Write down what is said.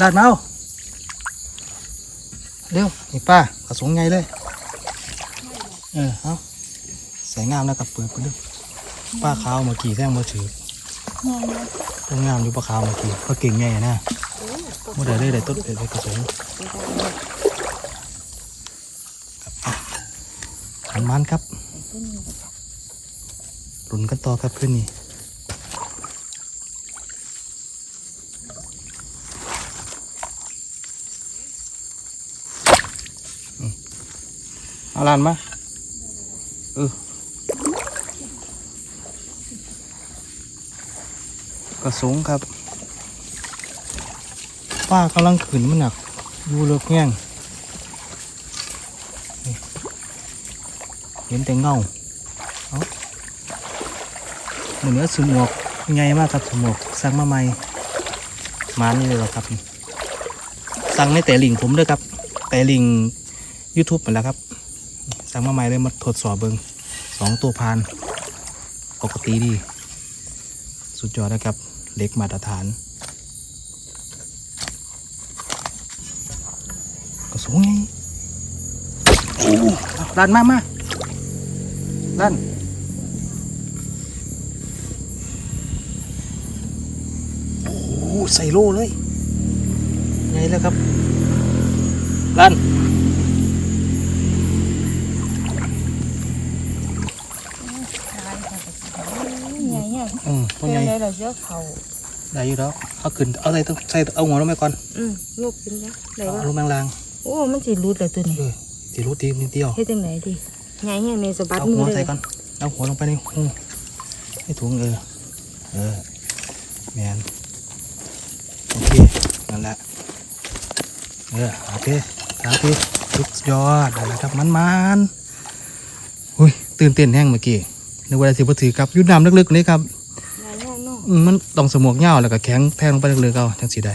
ดาดมาเอาเร็วนี่ป้ากระสงไงเลย เออเอาใส่งามแล้วกับเปลือกไปดูป้าขาวเมื่อกี้แท่งมาถือต้องงามอยู่ป้าขาวเมื่อกี้ก็เก่งไงนะเมื่อใดได้ได้ต้นเด็ดได้กระสงขันมันครับหลุนกันต่อครับขึ้นนี่ เอาลานมาเออกระสงครับป้ากำลังขืนมันหนักอยู่เลิกแง่งเห็นแต่เงาเอาเหมือนว่าสมวกไงมากครับสมวกสั่งมาใหม่มานี่เลยหรอครับสั่งในแต่ลิงผมด้วยครับแต่ลิง YouTube เหมือนแล้วครับ สั่งมาใหม่เลยมาทดสอบเบิงสองตัวพาน ปกติดี สุดยอดนะครับ เล็กมาตรฐาน ก็สูงไงโอ้ดันมามาดันโอ้ใส่โล่เลยไงแล้วครับดัน หญ่เนี่ยอืมตัวใหญ่เลยเราเยอะเขาได้อยู่แล้วเอาขึ้นเอาอะไรต้องใส่เอาหัวลงไปก่อนอืมลูกกินนะไหนเอาวะลงแมงลางโอ้ มันสิรูดเลยตัวนี้เออสีรู้ตีนิดเดียวเฮ็ดจังไหนดีใหญ่เนี่ยในสะบัดเอามืหัอวเลใส่ยก่อนเอาหัวลงไปในหูในถุงเออเออแมนโอเคนั่นแหละเออโอเคครับพี่สุดยอดได้แล้วครับมันมันๆอุ้ยตื่นเต้นแห้งเมื่อกี้ นึกว่าจะสิบถือครับอยุดน้ำลึกๆนี่ครับใหญ่เนี่ยเนาะอืมมันต้องสมวกเหย้าแล้วก็แข็งแทงลงไปลึกๆเอาจังสีได้